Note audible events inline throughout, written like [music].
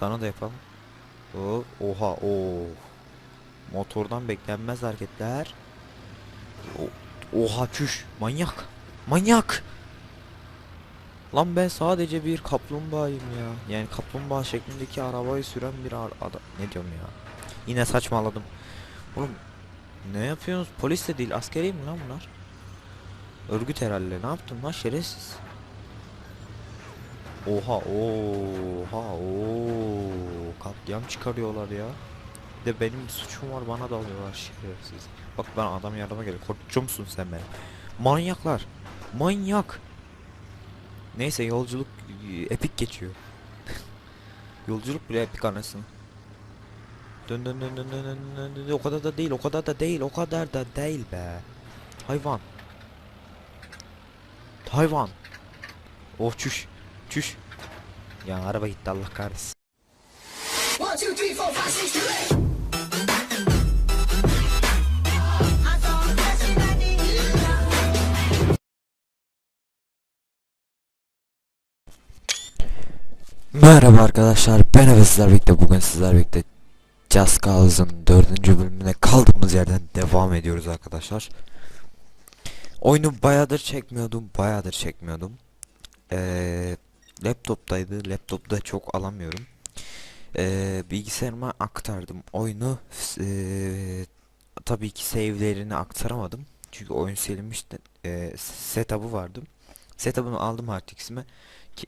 Sana da yapalım. Oo, oha o. Motordan beklenmez hareketler. O- oha çüş. Manyak. Manyak. Lan ben sadece bir kaplumbağayım ya. Yani kaplumbağa şeklindeki arabayı süren bir adam. Ne diyorum ya? Yine saçmaladım. Oğlum ne yapıyorsunuz? Polis de değil, askeri mi lan bunlar? Örgüt herhalde. Ne yaptın lan şerefsiz? Oha oha ooo. Katliam çıkarıyorlar ya. Bir de benim suçum var bana dalıyorlar şerefsiz. Bak ben adam yardıma geliyor. Korkutucu musun sen beni? Manyaklar. Manyak. Neyse yolculuk e, epik geçiyor. [laughs] yolculuk bile epik anasın. Dön dön dön dön dön dön dön dön o kadar da değil o kadar da değil o kadar da değil be. Hayvan. Hayvan. Oh çüş. Çüş. Ya araba gitti Allah kahretsin. One, two, three, four, five, six. Merhaba arkadaşlar ben Efe sizler birlikte bugün sizler birlikte Just Cause'ın dördüncü bölümüne kaldığımız yerden devam ediyoruz arkadaşlar Oyunu bayağıdır çekmiyordum bayağıdır çekmiyordum Ee, Laptoptaydı. Laptopta çok alamıyorum. Ee, Bilgisayarıma aktardım. Oyunu ee, Tabii ki save'lerini aktaramadım. Çünkü oyun silinmişti ee, Setup'ı vardı. Setup'ını aldım Ki-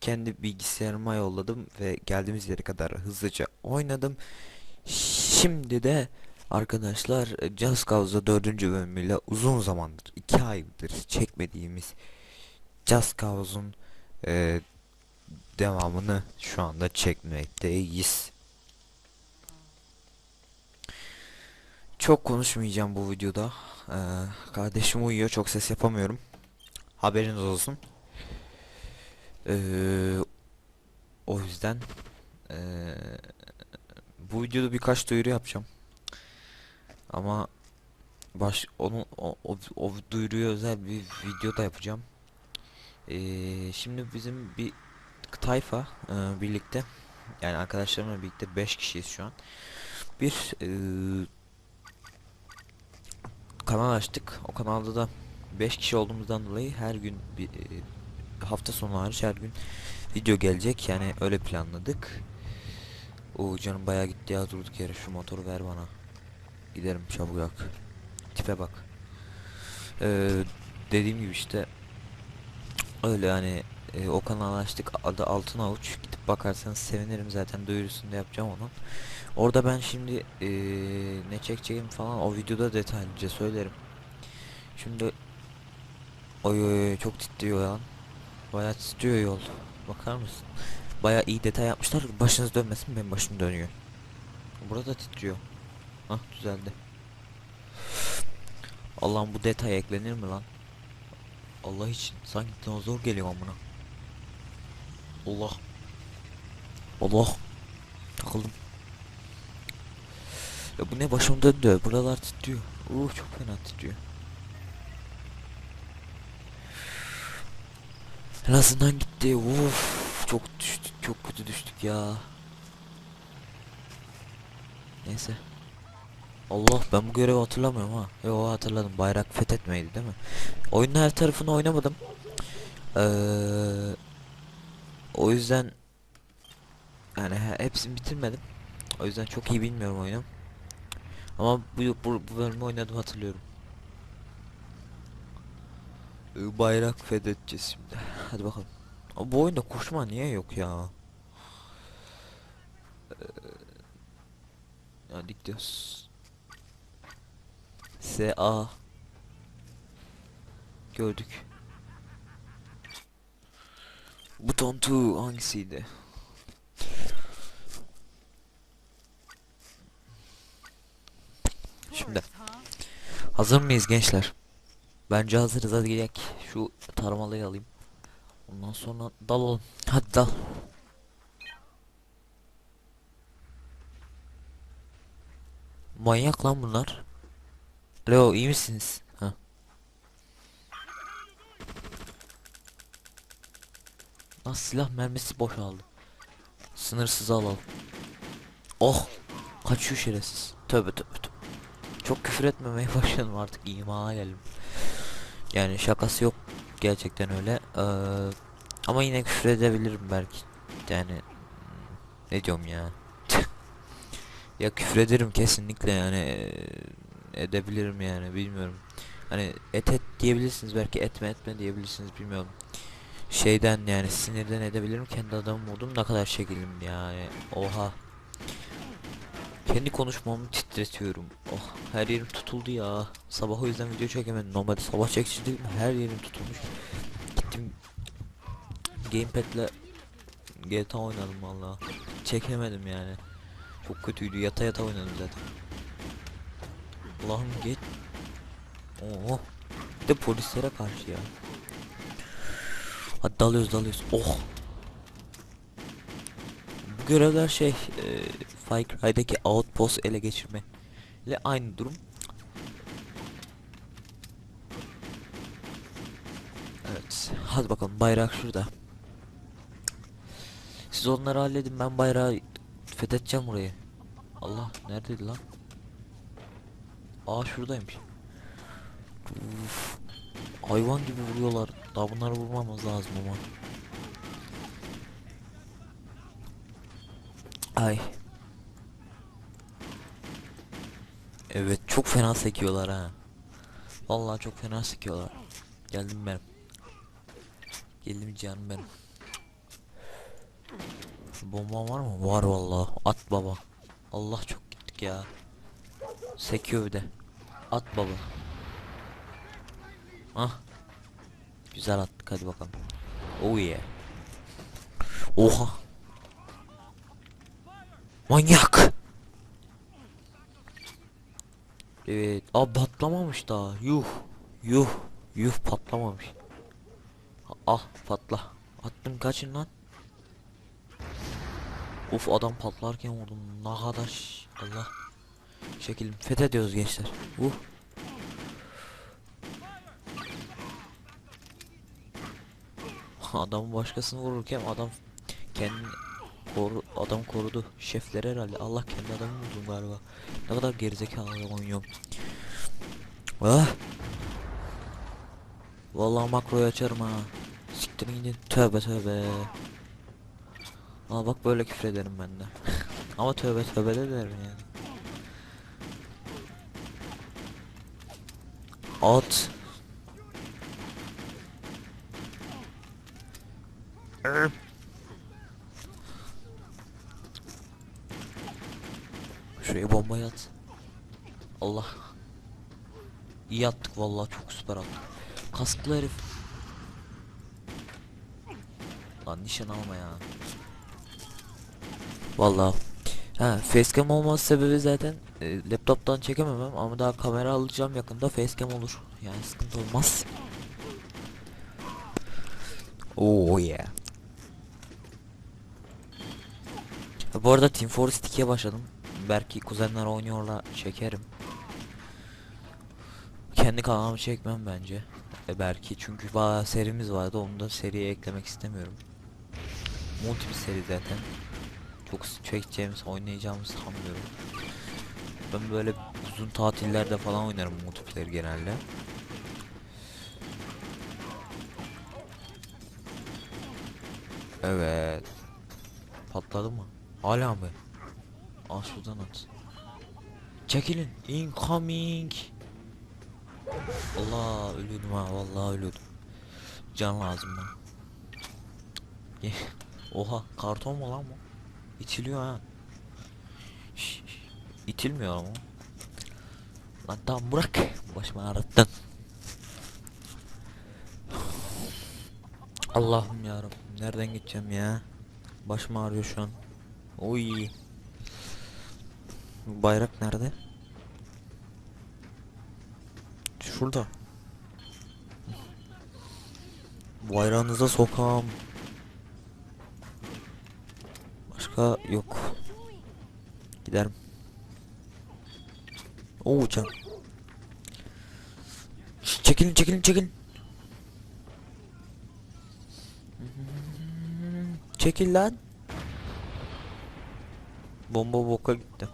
kendi bilgisayarıma yolladım ve geldiğimiz yere kadar hızlıca oynadım. Şimdi de arkadaşlar Just Cause'da dördüncü bölümüyle uzun zamandır iki aydır çekmediğimiz Just Cause'un e, devamını şu anda çekmekteyiz. Çok konuşmayacağım bu videoda. Ee, kardeşim uyuyor çok ses yapamıyorum. Haberiniz olsun. Ee, o yüzden ee, bu videoda birkaç duyuru yapacağım. Ama baş onu o, o, o duyuruya özel bir video da yapacağım. Ee, şimdi bizim bir tayfa ee, birlikte yani arkadaşlarımla birlikte 5 kişiyiz şu an. Bir ee, kanal açtık. O kanalda da 5 kişi olduğumuzdan dolayı her gün bir ee, hafta sonu hariç her gün video gelecek yani öyle planladık. O canım bayağı gitti ya durduk yere şu motoru ver bana. Giderim çabucak. Tipe bak. Ee, dediğim gibi işte öyle yani e, o kanalı açtık adı Altın Avuç gidip bakarsanız sevinirim zaten duyurusunu da yapacağım onun. Orada ben şimdi e, ne çekeceğim falan o videoda detaylıca söylerim. Şimdi oy oy oy çok titriyor lan. Bayağı titriyor yol. Bakar mısın? Bayağı iyi detay yapmışlar. Başınız dönmesin benim başım dönüyor. Burada titriyor. Hah düzeldi. Allah'ım bu detay eklenir mi lan? Allah için sanki dinozor geliyor amına. Allah. Allah. Takıldım. Ya bu ne başım döndü. Buralar titriyor. Uh çok fena titriyor. En azından gitti. Uf, çok düştük, çok kötü düştük ya. Neyse. Allah ben bu görevi hatırlamıyorum ha. Yo hatırladım. Bayrak fethetmeydi değil mi? Oyunun her tarafını oynamadım. Ee, o yüzden yani he- hepsini bitirmedim. O yüzden çok iyi bilmiyorum oyunu. Ama bu, bu, bu bölümü oynadım hatırlıyorum. Ee, Bayrak fethedeceğiz şimdi. Hadi bakalım. Ama bu oyunda koşma niye yok ya? Ee, hadi gidiyoruz. SA Gördük. Buton 2 hangisiydi? Şimdi hazır mıyız gençler? Bence hazırız hadi gidelim. Şu tarmalıyı alayım. Ondan sonra dalalım. Hadi dal. Manyak lan bunlar. Leo iyi misiniz? Ha. Lan silah mermisi boşaldı. Sınırsız alalım. Oh! Kaçıyor şerefsiz. Tövbe tövbe tövbe. Çok küfür etmemeye [laughs] başladım artık imana geldim. Yani şakası yok gerçekten öyle. Ee, ama yine küfür edebilirim belki. Yani ne diyorum ya. [laughs] ya küfür ederim kesinlikle yani ee, edebilirim yani bilmiyorum. Hani et et diyebilirsiniz belki etme etme diyebilirsiniz bilmiyorum. Şeyden yani sinirden edebilirim kendi adamım oldum ne kadar şekilim yani oha. Kendi konuşmamı titretiyorum. Oh her yerim tutuldu ya. Sabah o yüzden video çekemedim. Normalde sabah çekiciydim her yerim tutulmuş. Gittim gamepad'le GTA oynadım valla. Çekemedim yani. Çok kötüydü. Yata yata oynadım zaten. Allah'ım git. Oo. Bir de polislere karşı ya. Hadi dalıyoruz dalıyoruz. Oh. Bu görevler şey e, Far Cry'daki outpost ele geçirme ile aynı durum. Evet. Hadi bakalım bayrak şurada. Siz onları halledin ben bayrağı fethedeceğim burayı. Allah neredeydi lan? Aa şuradaymış. Uf, hayvan gibi vuruyorlar. Daha bunları vurmamız lazım ama. Ay. Evet çok fena sekiyorlar ha. Vallahi çok fena sekiyorlar. Geldim ben. Geldim canım benim. Bomba var mı? Var vallahi. At baba. Allah çok gittik ya. Sekiyor bir de. At baba. Ah. Güzel attık hadi bakalım. Oh yeah. Oha. Manyak. Evet. Aa patlamamış daha. Yuh. Yuh. Yuh patlamamış. Ah patla. Attım kaçın lan. Uf adam patlarken vurdum. Ne kadar Allah. Şekil fethediyoruz gençler. Uh. Adam başkasını vururken adam kendini koru adam korudu. Şefler herhalde. Allah kendi adamı vurdum galiba. Ne kadar gerizekalı oynuyorum. Ah. Vallahi makroyu açarım ha. Siktirin gidin. Tövbe tövbe. Aa bak böyle küfür ederim ben de. [laughs] Ama tövbe tövbe de derim yani. At. Şuraya bombayı at. Allah. İyi attık vallahi çok süper attık. Kasklı herif. Lan nişan alma ya. Vallahi. Ha facecam olması sebebi zaten e, laptoptan çekememem ama daha kamera alacağım yakında facecam olur. Yani sıkıntı olmaz. Oh yeah. Ha, bu arada Team Fortress 2'ye başladım. Belki kuzenler oynuyorlar çekerim. Kendi kanalımı çekmem bence. E belki çünkü bayağı serimiz vardı onu da seriye eklemek istemiyorum. Multi bir seri zaten. Çok çekeceğimiz, oynayacağımız sanmıyorum. Ben böyle uzun tatillerde falan oynarım multiplayer genelde. Evet. Patladı mı? Hala mı? Aa şuradan at. Çekilin. Incoming. Allah ölüyordum ha vallahi ölüyordum. Can lazım bana. Oha karton mu lan bu? İtiliyor ha. Şş, İtilmiyor ama. Lan tamam bırak. Başımı ağrıttın. Allah'ım yarabbim nereden gideceğim ya? Başım ağrıyor şu an. Oy. Bayrak nerede? Şurada. Bayrağınıza sokam. Başka yok. Giderim. Can. Şş, Çekilin çekilin çekilin. Çekil lan. Bomba boka gitti.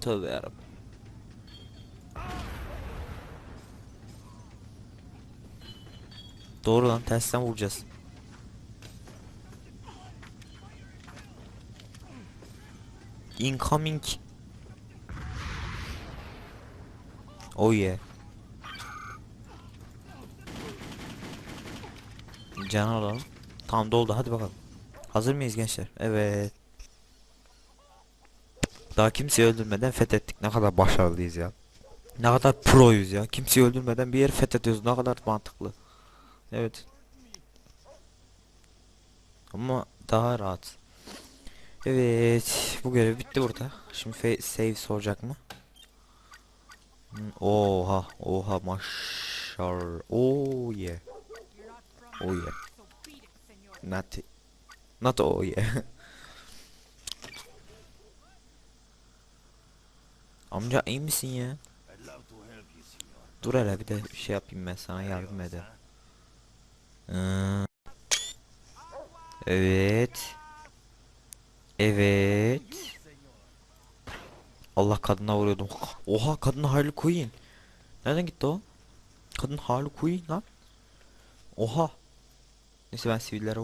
Tövbe yarabbim. Doğru lan tersten vuracağız. Incoming. Oh yeah. Can alalım. Tam doldu hadi bakalım. Hazır mıyız gençler? Evet. Daha kimseyi öldürmeden fethettik. Ne kadar başarılıyız ya. Ne kadar proyuz ya. Kimseyi öldürmeden bir yeri fethediyoruz. Ne kadar mantıklı. Evet. Ama daha rahat. Evet. Bu görev bitti burada. Şimdi save soracak mı? Hmm, Oha. Oha maşar. Oh yeah. Oh yeah. Not Not oh yeah. Amca iyi misin ya? Dur hele bir de bir şey yapayım ben sana yardım ederim. Ee, evet. Evet. Allah kadına vuruyordum. Oha kadın Harley Quinn. Nereden gitti o? Kadın Harley Quinn lan. Oha. Neyse ben sivillere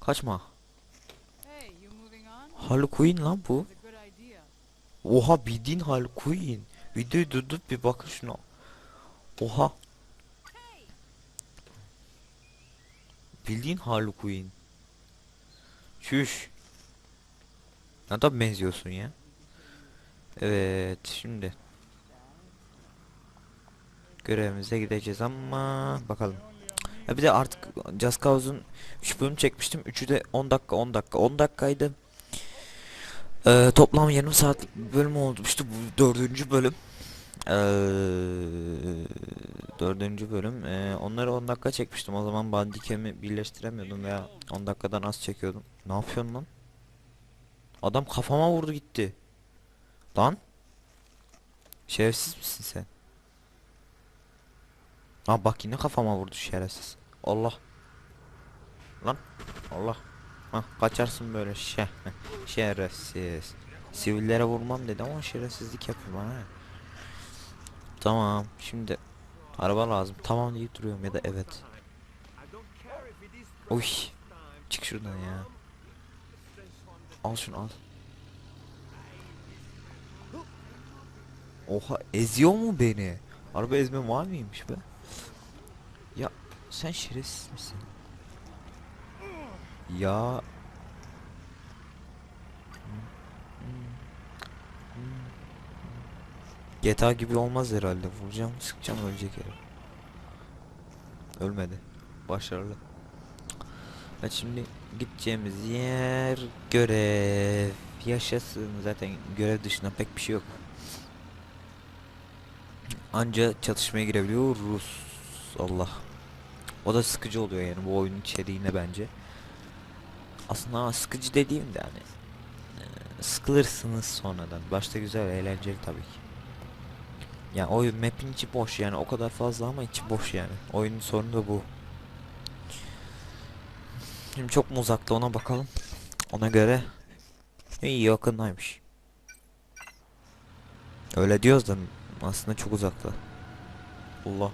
Kaçma. Harley Quinn lan bu. Oha bildiğin Harley Quinn. Videoyu durdurup bir bakın şuna. Oha. Bildiğin Harley Quinn. Çüş. Ne da benziyorsun ya. Evet şimdi. Görevimize gideceğiz ama bakalım. Ya bir de artık Just Cause'un 3 bölüm çekmiştim. Üçü de 10 dakika 10 dakika 10 dakikaydı. Ee, toplam yarım saat bölüm oldu. İşte bu dördüncü bölüm. Ee, dördüncü bölüm. Ee, onları 10 dakika çekmiştim. O zaman bandikemi birleştiremiyordum veya 10 dakikadan az çekiyordum. Ne yapıyorsun lan? Adam kafama vurdu gitti. Lan? Şerefsiz misin sen? Ha bak yine kafama vurdu şerefsiz. Allah. Lan. Allah. Hah kaçarsın böyle şeh. Şerefsiz. Sivillere vurmam dedi ama şerefsizlik yapıyor bana. Tamam şimdi araba lazım. Tamam deyip duruyorum ya da evet. Uy. Çık şuradan ya. Al şunu al. Oha eziyor mu beni? Araba ezme var mıymış be? Sen şerefsiz misin? Ya GTA gibi olmaz herhalde. Vuracağım, sıkacağım ölecek herif. Ölmedi. Başarılı. Evet şimdi gideceğimiz yer görev. Yaşasın zaten görev dışında pek bir şey yok. Anca çatışmaya girebiliyoruz. Allah. O da sıkıcı oluyor yani bu oyunun içeriğine bence. Aslında sıkıcı dediğim de hani eee, sıkılırsınız sonradan. Başta güzel eğlenceli tabii ki. Yani oyun map'in içi boş yani o kadar fazla ama içi boş yani. Oyunun sorunu da bu. Şimdi çok mu uzakta ona bakalım. Ona göre iyi yakındaymış. Öyle diyoruz da aslında çok uzakta. Allah.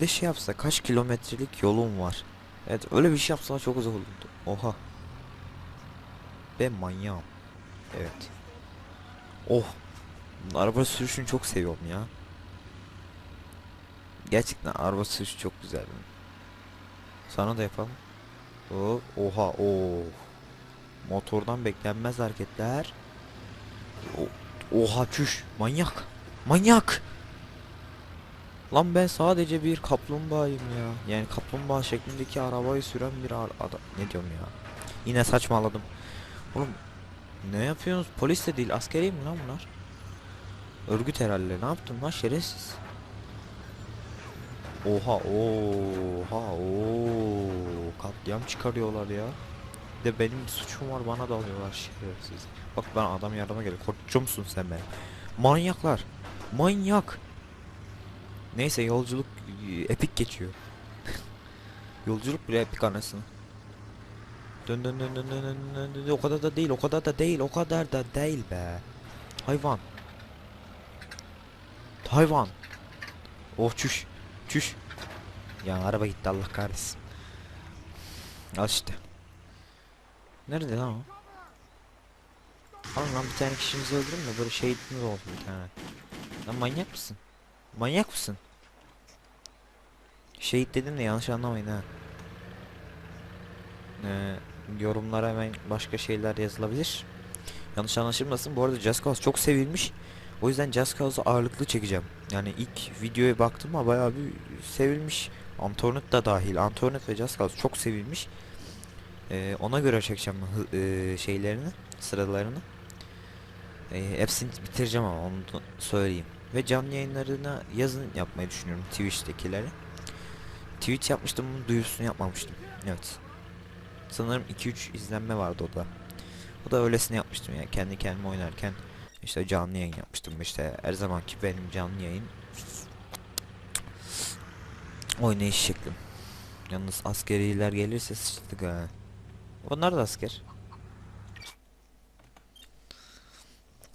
De şey yapsa kaç kilometrelik yolum var. Evet öyle bir şey yapsa çok uzak olurdu. Oha. Ben manyağım. Evet. Oh. Araba sürüşünü çok seviyorum ya. Gerçekten araba sürüşü çok güzel. Sana da yapalım. Hop, oha, o. Motordan beklenmez hareketler. O- oha çüş, manyak. Manyak. Lan ben sadece bir kaplumbağayım ya. Yani kaplumbağa şeklindeki arabayı süren bir adam. Ne diyorum ya? Yine saçmaladım. Oğlum ne yapıyorsunuz? Polis de değil, askeri mi lan bunlar? Örgüt herhalde. Ne yaptın lan şerefsiz? Oha, oha, oo. Katliam çıkarıyorlar ya. Bir de benim suçum var bana da alıyorlar şerefsiz. Bak ben adam yardıma geliyor. Korkçu musun sen be? Manyaklar. Manyak. Neyse yolculuk e, epik geçiyor. [laughs] yolculuk bile epik anasını. Dön dön dön dön dön dön dön dön o kadar da değil o kadar da değil o kadar da değil be. Hayvan. Hayvan. Oh çüş. Çüş. Ya araba gitti Allah kahretsin. Al işte. Nerede lan o? Alın lan bir tane kişimizi öldürün de böyle şehitimiz olsun bir tane. Lan manyak mısın? Manyak mısın? Şehit dedim de yanlış anlamayın ha. Ee, yorumlara hemen başka şeyler yazılabilir. Yanlış anlaşılmasın. Bu arada Just Cause çok sevilmiş. O yüzden Just Cause'u ağırlıklı çekeceğim. Yani ilk videoya baktım ama bayağı bir sevilmiş. Antonet da dahil. Antonet ve Just Cause çok sevilmiş. Ee, ona göre çekeceğim e, şeylerini, sıralarını. Ee, hepsini bitireceğim ama onu söyleyeyim. Ve canlı yayınlarına yazın yapmayı düşünüyorum Twitch'tekileri. Twitch yapmıştım bunun duyurusunu yapmamıştım. Evet. Sanırım 2-3 izlenme vardı o da. O da öylesine yapmıştım yani kendi kendime oynarken işte canlı yayın yapmıştım işte her zamanki benim canlı yayın oynayış şeklim. Yalnız askeriler gelirse sıçtık ha. Onlar da asker.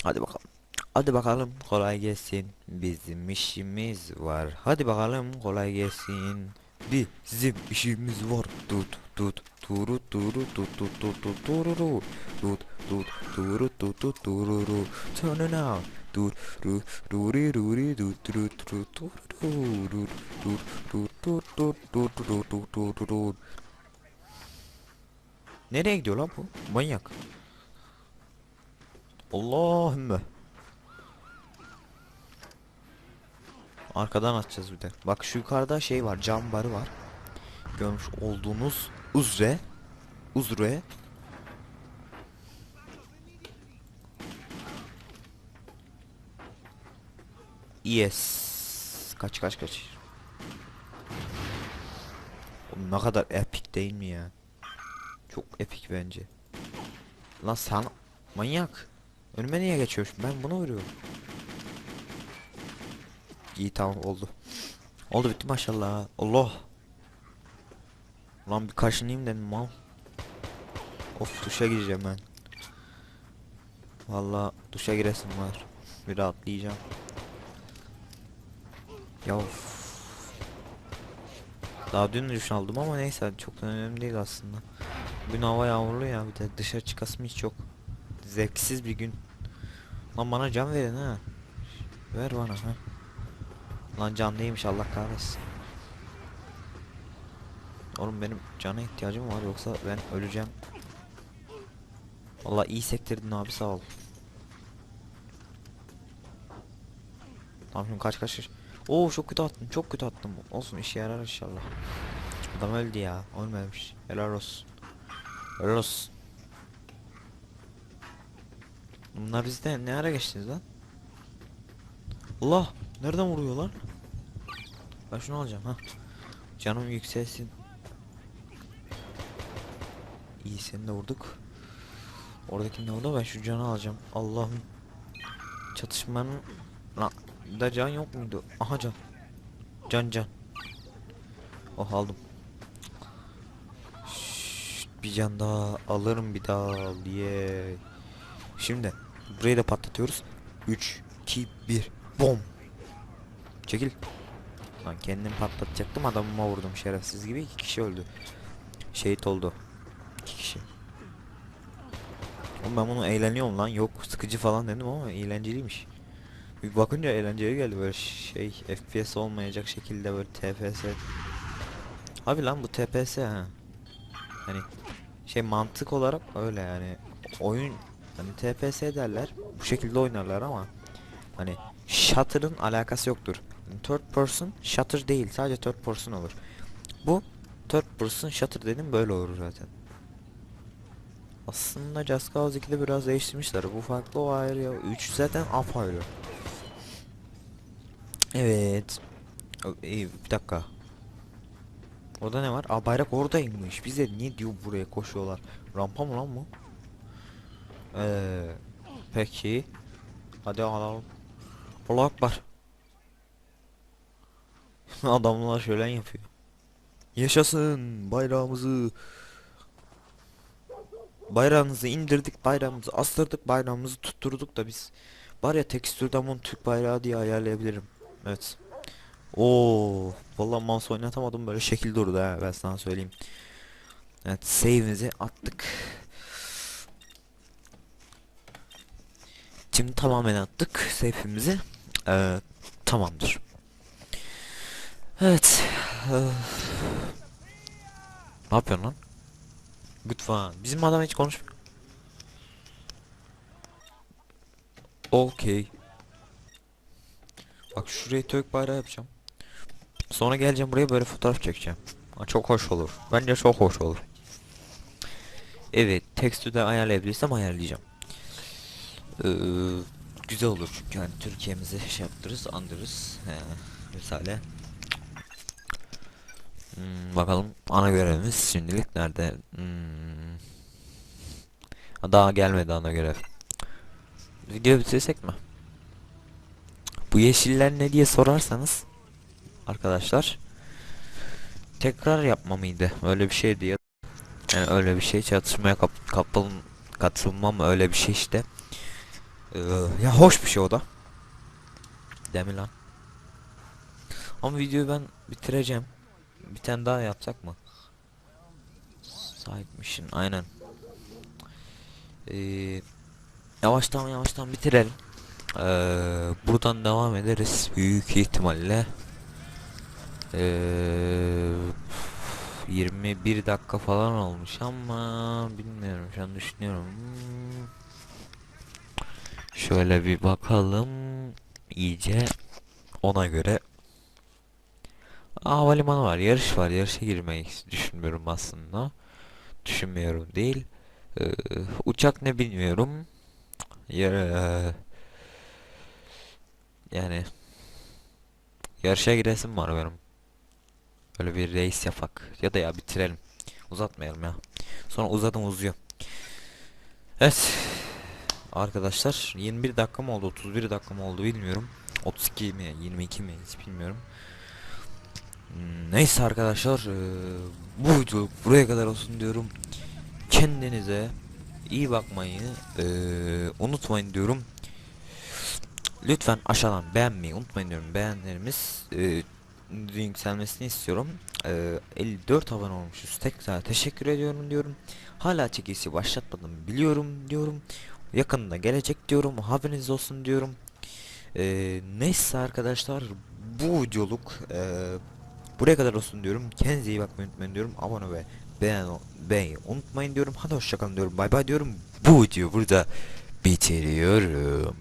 Hadi bakalım. Hadi bakalım kolay gelsin. Bizim işimiz var. Hadi bakalım kolay gelsin. Bizim işimiz var. Tut tut turu turu tut tut tut tut tururu. Tut tut turu tut tut tururu. Out. Tut ru ruri ruri tut tut tut tut tut tut tut tut tut tut tut tut Nereye gidiyor lan bu? Manyak. Allahümme. Arkadan atacağız bir de. Bak şu yukarıda şey var, cam barı var. Görmüş olduğunuz üzere üzere Yes. Kaç kaç kaç. Oğlum ne kadar epik değil mi ya? Çok epik bence. Lan sen manyak. Önüme niye geçiyorsun? Ben bunu vuruyorum. İyi tamam oldu. Oldu bitti maşallah. Allah. Lan bir kaşınayım dedim mal. Of duşa gireceğim ben. Vallahi duşa giresim var. Bir rahatlayacağım. Ya of. Daha dün duş aldım ama neyse çok da önemli değil aslında. Bugün hava yağmurlu ya bir de dışarı çıkasım hiç yok. Zevksiz bir gün. Lan bana can verin ha. Ver bana ha. Lan can değilmiş Allah kahretsin. Oğlum benim cana ihtiyacım var yoksa ben öleceğim. Vallahi iyi sektirdin abi sağ ol. Tamam şimdi kaç kaç. Oo çok kötü attım çok kötü attım. Olsun işe yarar inşallah. Adam öldü ya ölmemiş. Helal olsun. Helal olsun. Bunlar bizde ne ara geçtiniz lan? Allah nereden vuruyorlar? Ben şunu alacağım ha. Canım yükselsin. İyi seni de vurduk. Oradaki ne oldu? Ben şu canı alacağım. Allah'ım. Çatışmanın Lan da can yok muydu? Aha can. Can can. Oh aldım. Şşt, bir can daha alırım bir daha diye. Şimdi burayı da patlatıyoruz. 3 2 1 bom. Çekil. Lan kendim patlatacaktım adamıma vurdum şerefsiz gibi iki kişi öldü. Şehit oldu. İki kişi. Oğlum ben bunu eğleniyorum lan yok sıkıcı falan dedim ama eğlenceliymiş. Bir bakınca eğlenceli geldi böyle şey FPS olmayacak şekilde böyle TPS. Abi lan bu TPS ha. Hani şey mantık olarak öyle yani oyun hani TPS derler bu şekilde oynarlar ama hani shutter'ın alakası yoktur. Third person shutter değil sadece third person olur. Bu third person shutter dedim böyle olur zaten. Aslında Just Cause 2'de biraz değiştirmişler. Bu farklı o ayrı ya. 3 zaten apayrı. Evet. İyi, bir dakika. Orada ne var? Aa bayrak oradaymış. Bize niye diyor buraya koşuyorlar? Rampa mı lan bu? Ee, peki. Hadi alalım. Allah akbar. Adamlar şölen yapıyor. Yaşasın bayrağımızı. bayrağımızı indirdik, bayrağımızı astırdık, bayrağımızı tutturduk da biz. Var ya tekstürden bunu Türk bayrağı diye ayarlayabilirim. Evet. Oo, vallahi mouse oynatamadım böyle şekil durdu ha ben sana söyleyeyim. Evet, save'imizi attık. Şimdi tamamen attık save'imizi. Ee, tamamdır. Evet. ne yapıyorsun lan? Lütfen. Bizim adam hiç konuşmuyor. Okey. Bak şuraya Türk bayrağı yapacağım. Sonra geleceğim buraya böyle fotoğraf çekeceğim. Ha, çok hoş olur. Bence çok hoş olur. Evet, tekstü de ayarlayabilirsem ayarlayacağım. Ee, güzel olur çünkü hani Türkiye'mizi şey yaptırırız, andırırız. He, misale. Hmm, bakalım ana görevimiz şimdilik nerede? Hmm. Ha, Daha gelmedi ana görev. Video bitirsek mi? Bu yeşiller ne diye sorarsanız arkadaşlar tekrar yapma mıydı? Öyle bir şeydi ya. Yani öyle bir şey çatışmaya kap kapıl katılmam öyle bir şey işte. Ee, ya hoş bir şey o da. Değil mi lan? Ama videoyu ben bitireceğim. Bir tane daha yapsak mı? Side mission aynen. Ee, yavaştan yavaştan bitirelim. Ee, buradan devam ederiz büyük ihtimalle. Ee, 21 dakika falan olmuş ama bilmiyorum şu an düşünüyorum. Şöyle bir bakalım iyice ona göre. Aa, havalimanı var, yarış var. Yarışa girmeyi düşünmüyorum aslında. Düşünmüyorum değil. Ee, uçak ne bilmiyorum. Yar yani yarışa giresim var benim. Böyle bir race yapak ya da ya bitirelim. Uzatmayalım ya. Sonra uzadım uzuyor. Evet. Arkadaşlar 21 dakika mı oldu 31 dakika mı oldu bilmiyorum. 32 mi 22 mi hiç bilmiyorum. Neyse arkadaşlar eee, bu video buraya kadar olsun diyorum. Kendinize iyi bakmayı eee, unutmayın diyorum. Lütfen aşağıdan beğenmeyi unutmayın diyorum. Beğenlerimiz eee yükselmesini istiyorum. Eee, 54 abone olmuşuz. Tekrar teşekkür ediyorum diyorum. Hala çekilişi başlatmadım biliyorum diyorum. Yakında gelecek diyorum. Haberiniz olsun diyorum. Neyse arkadaşlar bu videoluk eee Buraya kadar olsun diyorum. Kendinize iyi bakmayı unutmayın diyorum. Abone ve beğen beğenmeyi unutmayın diyorum. Hadi hoşçakalın diyorum. Bay bay diyorum. Bu videoyu burada bitiriyorum.